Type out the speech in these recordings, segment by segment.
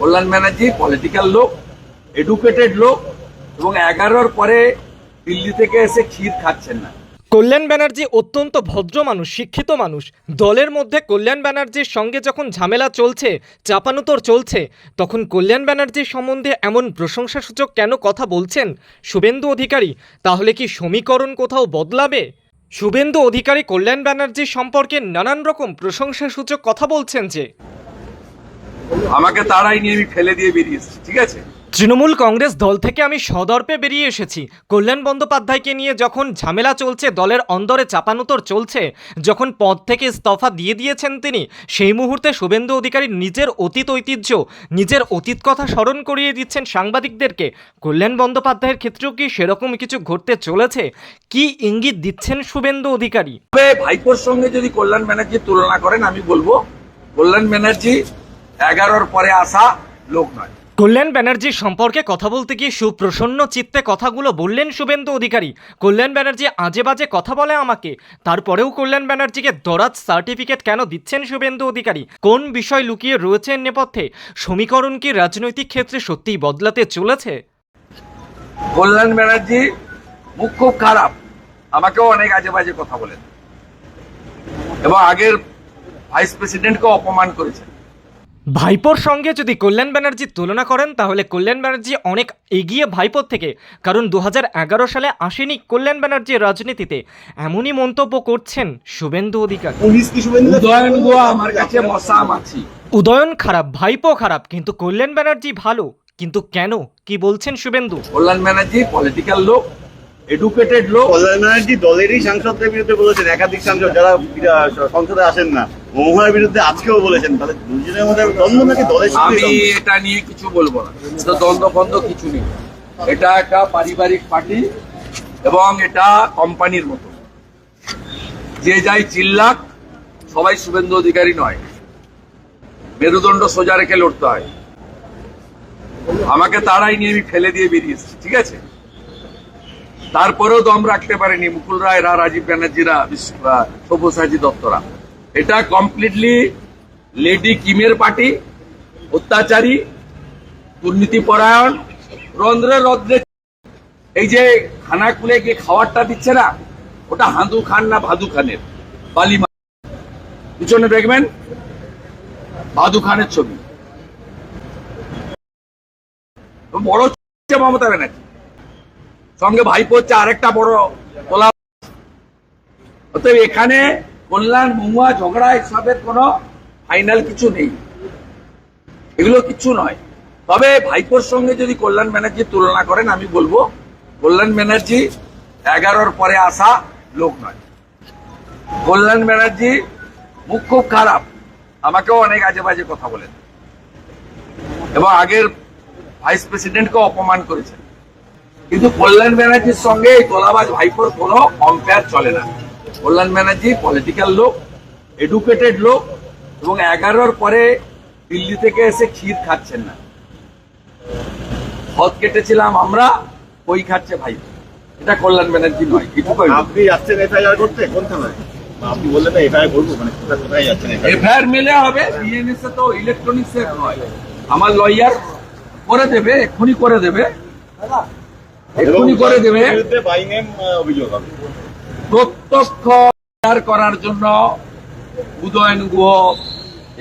কল্যাণ Banerjee political লোক educated লোক, এবং এগারোর পরে দিল্লি থেকে এসে ক্ষীর খাচ্ছেন না। কল্যাণ ব্যানার্জি অত্যন্ত ভদ্র মানুষ, শিক্ষিত মানুষ। দলের মধ্যে কল্যাণ ব্যানার্জির সঙ্গে যখন ঝামেলা চলছে, চাপানুতর চলছে, তখন কল্যাণ ব্যানার্জির সম্বন্ধে এমন প্রশংসাসূচক কেন কথা বলছেন? শুভেন্দু অধিকারী, তাহলে কি সমীকরণ কোথাও বদলাবে? শুভেন্দু অধিকারী কল্যাণ ব্যানার্জির সম্পর্কে নানান রকম প্রশংসাসূচক কথা বলছেন যে আমাকে তাড়াই নিয়ে আমি ফেলে দিয়ে বেরিয়ে এসেছি ঠিক আছে? তৃণমূল কংগ্রেস দল থেকে আমি সদর্পে বেরিয়ে এসেছি। কল্যাণ বন্দ্যোপাধ্যায়কে নিয়ে যখন ঝামেলা চলছে দলের অন্দরে চাপানুতর চলছে যখন পদ থেকে ইস্তফা দিয়ে দিয়েছেন তিনি সেই মুহূর্তে শুভেন্দু অধিকারী নিজের অতীত ঐতিহ্য নিজের অতীত কথা স্মরণ করিয়ে দিচ্ছেন সাংবাদিকদেরকে। কল্যাণ বন্দ্যোপাধ্যায়ের ক্ষেত্রেও কি সেরকম কিছু ঘটতে চলেছে? কি ইঙ্গিত দিচ্ছেন শুভেন্দু অধিকারী? ভাইপোর সঙ্গে যদি কল্যাণ ব্যানার্জি তুলনা করেন আমি বলব কল্যাণ ব্যানার্জি এগারোর পরে আসা লোক নয়। কল্যাণ ব্যানার্জির সম্পর্কে কথা বলতে গিয়ে সুপ্রসন্ন চিত্তে কথাগুলো বললেন শুভেন্দু অধিকারী। কল্যাণ ব্যানার্জি আজে বাজে কথা বলে আমাকে। তারপরেও কল্যাণ ব্যানার্জিকে দরাজ সার্টিফিকেট কেন দিচ্ছেন শুভেন্দু অধিকারী? কোন বিষয় লুকিয়ে রয়েছে নেপথ্যে? সমীকরণ কি রাজনৈতিক ক্ষেত্রে সত্যিই বদলাতে চলেছে? কল্যাণ ব্যানার্জি মুখ খুব খারাপ। আমাকেও অনেক আজে বাজে কথা বলেন। এবং আগের ভাইস প্রেসিডেন্টকে অপমান করেছেন। ভাইপোর সঙ্গে যদি কল্যাণ ব্যানার্জির তুলনা করেন তাহলে কল্যাণ ব্যানার্জি অনেক এগিয়ে ভাইপোর থেকে। কারণ দুহাজার এগারো সালে আসেনি কল্যাণ ব্যানার্জির রাজনীতিতে। এমনই মন্তব্য করছেন শুভেন্দু অধিকারী। উদয়ন খারাপ ভাইপো খারাপ কিন্তু কল্যাণ ব্যানার্জি ভালো। কিন্তু কেন? কি বলছেন শুভেন্দু? কল্যাণ ব্যানার্জি পলিটিক্যাল লোক এডুকেটেড লোক। কল্যাণ ব্যানার্জি দলেরই সাংসদদের বিরুদ্ধে বলেছেন একাধিক সাংসদ যারা সংসদে আসেন না। মহুয়ার বিরুদ্ধে আজকেও বলেছেন তাহলে দুজনের মধ্যে দ্বন্দ্ব নাকি দলের আমি? এটা নিয়ে কিছু বলব না। দ্বন্দ্ব ফন্দ কিছু নেই। এটা একটা পারিবারিক পার্টি এবং এটা কোম্পানির মতো। যে যাই চিল্লাক সবাই শুভেন্দু অধিকারী নয়। মেরুদণ্ড সোজা রেখে লড়তে হয়। আমাকে তাড়াই নিয়ে আমি ফেলে দিয়ে বেরিয়ে এসেছি ঠিক আছে? তারপরেও দম রাখতে পারেনি মুকুল রায়রা রাজীব ব্যানার্জিরা সব্যসাচী দত্তরা। এটা কমপ্লিটলি লেডি কিমের পার্টি অত্যাচারী দুর্নীতি পরায়ণ রন্ধ্রে রন্ধ্রে এই যে খানা খুলে গিয়ে খাওয়ারটা দিচ্ছে না, ওটা হাঁদু খান না ভাদু খানের? বালি পিছনে দেখবেন, ভাদু খানের ছবি। বড় মমতা ব্যানার্জি। সঙ্গে ভাইপো হচ্ছে আরেকটা বড় তোলা অতএব এখানে কল্যাণ, মহুয়া, ঝগড়া, এসবের কোনো ফাইনাল কিছু নেই। এগুলো কিছু নয়। তবে ভাইপোর সঙ্গে যদি কল্যাণ ব্যানার্জি তুলনা করেন, আমি বলব, কল্যাণ ব্যানার্জি এগারোর পরে আসা লোক নয়। কল্যাণ ব্যানার্জি মুখ খুব খারাপ। আমাকেও অনেক আজে বাজে কথা বলেন। এবং আগের ভাইস প্রেসিডেন্টকে অপমান করেছেন। কিন্তু কল্যাণ ব্যানার্জির সঙ্গে এই তোলাবাজ ভাইপোর কোনো কম্পেয়ার চলে না। কল্যাণ ব্যানার্জি পলিটিক্যাল লোক এডুকেটেড লোক এবং এগারোর পরে দিল্লি থেকে এসে ক্ষীর খাচ্ছেন না। হদ কেটেছিলাম আমরা ওই খাচ্ছে ভাই? এটা কল্যাণ ব্যানার্জি নয় এটুকুই আপনি যাচ্ছেন এফআইআর করতে? কোন থানায়? আপনি বললেন না এফআইআর করব মানে কোথায় কোথায় যাচ্ছেন এফআইআর? মেলে হবে বিএনএস তো ইলেকট্রনিক্স এর নয়। আমার লয়ার করে দেবে এক্ষুনি করে দেবে। এক্ষুনি করে দেবে। অভিযোগ হবে। প্রত্যক্ষ করার জন্য উদয়ন গুহ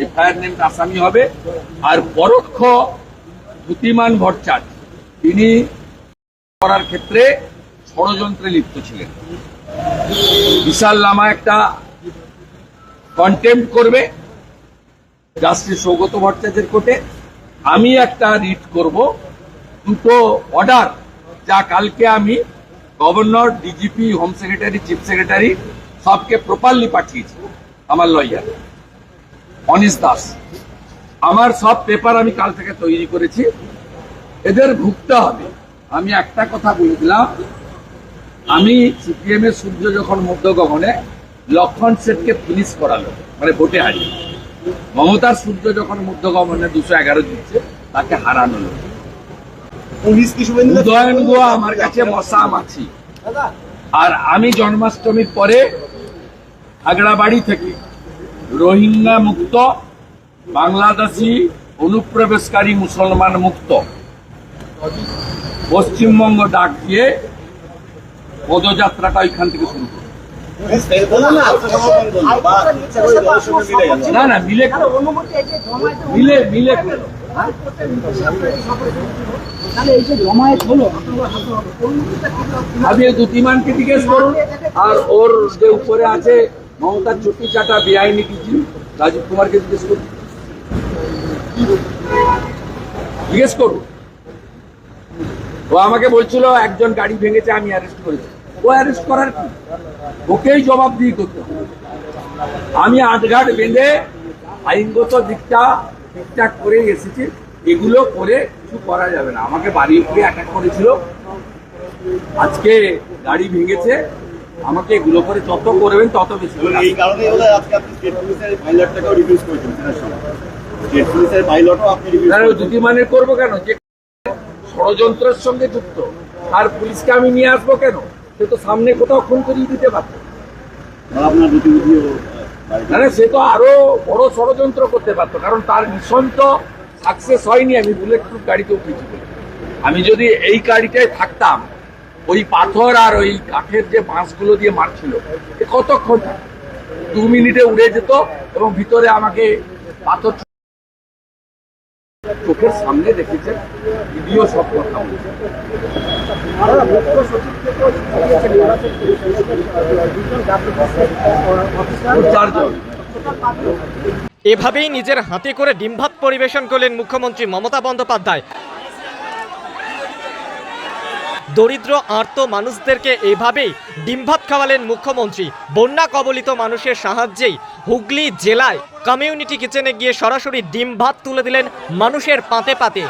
এফআইআর নেম আসামি হবে। আর পরোক্ষ দ্যুতিমান ভট্টাচার্য, তিনি করার ক্ষেত্রে ষড়যন্ত্রে লিপ্ত ছিলেন। বিশাল লামা একটা কন্টেম্প করবে জাস্টিস সৌগত ভট্টাচার্যের কোর্টে। আমি একটা রিট করব। দুটো অর্ডার যা কালকে আমি governor DGP home secretary chief secretary সবকে প্রপারলি পাঠিয়েছি আমার লয়ার অনিশ দাস। আমার সব পেপার আমি কাল থেকে তৈরি করেছি। এদের ভুগতে হবে। আমি একটা কথা বলে দিলাম। আমি সিপিএম এর সূর্য যখন মধ্য গগনে, লক্ষণ সেটকে ফিনিশ করালো মানে ভোটে হারিয়ে। মমতার সূর্য যখন মধ্য গগনে দুশো এগারো দিচ্ছে, তাকে হারানো কি উদয়ন গোয়া আমার কাছে মশা মাছি। আর আমি জন্মাষ্টমীর পরে খাগড়াবাড়ি থেকে রোহিঙ্গা মুক্ত বাংলাদেশি অনুপ্রবেশকারী মুসলমান মুক্ত পশ্চিমবঙ্গ ডাক দিয়ে পদযাত্রাটা ওইখান থেকে শুরু করব। না না মিলে মিলে মিলে করো। তাহলে এই যে জমায়েত হলো আপনি দুতিমানকে জিজ্ঞেস করুন। আর ওর যে উপরে আছে বেআইনি কুমারকে জিজ্ঞেস করুন। ও আমাকে বলছিল, একজন গাড়ি ভেঙেছে, আমি অ্যারেস্ট করেছি ও অ্যারেস্ট করার কি? ওকেই জবাবদিহি করতে আমি আটঘাট বেঁধে আইনগত দিকটা ঠিকঠাক করে এসেছি এগুলো করে কিছু করা যাবে না। আমাকে বাড়ি উপরে অ্যাটাক করেছিল। আজকে গাড়ি ভেঙেছে। আমাকে এগুলো করে যত করবেন তত বেশি এই কারণেই হলো আজকে আপনি স্টেট পুলিশের পাইলটটাকেও রিভিউজ করেছেন স্টেট পুলিশের পাইলটও আপনি রিভিউজ কেন মানে করব কেন? যে ষড়যন্ত্রের সঙ্গে যুক্ত। আর পুলিশকে আমি নিয়ে আসব কেন? সে তো সামনে কোথাও খুন করিয়ে দিতে পারতো আপনার গতিবিধিও মানে সে তো আরও বড় ষড়যন্ত্র করতে পারতো, কারণ তার মিশন তো সাকসেস হয়নি, আমি বুলেট প্রুফ গাড়িতে উঠেছি। আমি যদি এই গাড়িটায় থাকতাম, ওই পাথর আর ওই কাঠের যে বাঁশগুলো দিয়ে মারছিল কতক্ষণ দু মিনিটে উড়ে যেত এবং ভিতরে আমাকে পাথর চোখের সামনে দেখেছেন ভিডিও সব কথা চারজন। এভাবেই নিজের হাতে করে ডিমভাত পরিবেশন করলেন মুখ্যমন্ত্রী মমতা বন্দ্যোপাধ্যায়। দরিদ্র আর্ত মানুষদেরকে এভাবেই ডিমভাত খাওয়ালেন মুখ্যমন্ত্রী। বন্যা কবলিত মানুষের সাহায্যেই হুগলি জেলায় কমিউনিটি কিচেনে গিয়ে সরাসরি ডিম ভাত তুলে দিলেন মানুষের পাতে পাতে।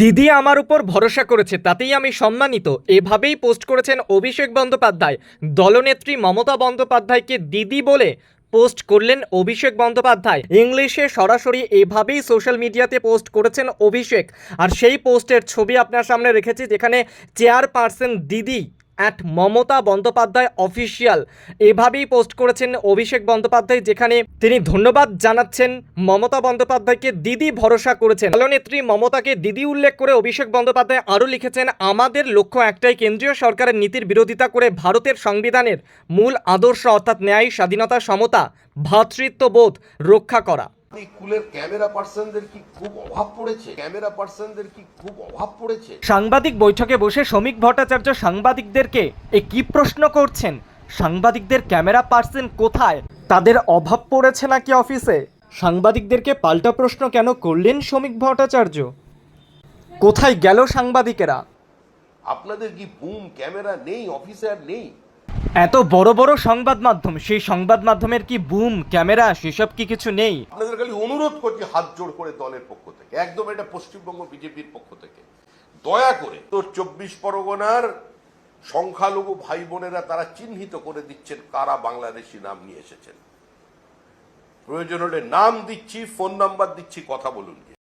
দিদি আমার উপর ভরসা করেছে, তাতেই আমি সম্মানিত। এভাবেই পোস্ট করেছেন অভিষেক বন্দ্যোপাধ্যায়। দলনেত্রী মমতা বন্দ্যোপাধ্যায়কে দিদি বলে পোস্ট করলেন অভিষেক বন্দ্যোপাধ্যায়। ইংলিশে সরাসরি এভাবেই সোশ্যাল মিডিয়াতে পোস্ট করেছেন অভিষেক। আর সেই পোস্টের ছবি আপনার সামনে রেখেছি, যেখানে চেয়ারপারসন দিদি অ্যাট মমতা বন্দ্যোপাধ্যায় অফিসিয়াল এভাবেই পোস্ট করেছেন অভিষেক বন্দ্যোপাধ্যায়, যেখানে তিনি ধন্যবাদ জানাচ্ছেন মমতা বন্দ্যোপাধ্যায়কে। দিদি ভরসা করেছেন। দলনেত্রী মমতাকে দিদি উল্লেখ করে অভিষেক বন্দ্যোপাধ্যায় আরও লিখেছেন, আমাদের লক্ষ্য একটাই, কেন্দ্রীয় সরকারের নীতির বিরোধিতা করে ভারতের সংবিধানের মূল আদর্শ অর্থাৎ ন্যায়, স্বাধীনতা, সমতা ভ্রাতৃত্ববোধ রক্ষা করা। স্কুলের ক্যামেরা পার্সনদের কি খুব অভাব পড়েছে? ক্যামেরা পার্সনদের কি খুব অভাব পড়েছে? সাংবাদিক বৈঠকে বসে শ্রমিক ভট্টাচার্য সাংবাদিকদেরকে এ কি প্রশ্ন করছেন? সাংবাদিকদের ক্যামেরা পার্সন কোথায়? তাদের অভাব পড়েছে নাকি অফিসে? সাংবাদিকদেরকে পাল্টা প্রশ্ন কেন করলেন শ্রমিক ভট্টাচার্য? কোথায় গেল সাংবাদিকেরা? আপনাদের কি বুম ক্যামেরা নেই অফিসার নেই? এত বড় বড় সংবাদ মাধ্যম, সেই সংবাদ মাধ্যমের কি বুম ক্যামেরা, সেসব কি কিছু নেই? আপনাদের খালি অনুরোধ করছি হাত জোড় করে দলের পক্ষ থেকে, একদম এটা পশ্চিমবঙ্গ বিজেপির পক্ষ থেকে। দয়া করে, তো চব্বিশ পরগনার সংখ্যালঘু ভাই বোনেরা তারা চিহ্নিত করে দিচ্ছেন কারা বাংলাদেশি নাম নিয়ে এসেছেন। প্রয়োজন হলে নাম দিচ্ছি, ফোন নাম্বার দিচ্ছি, কথা বলুন।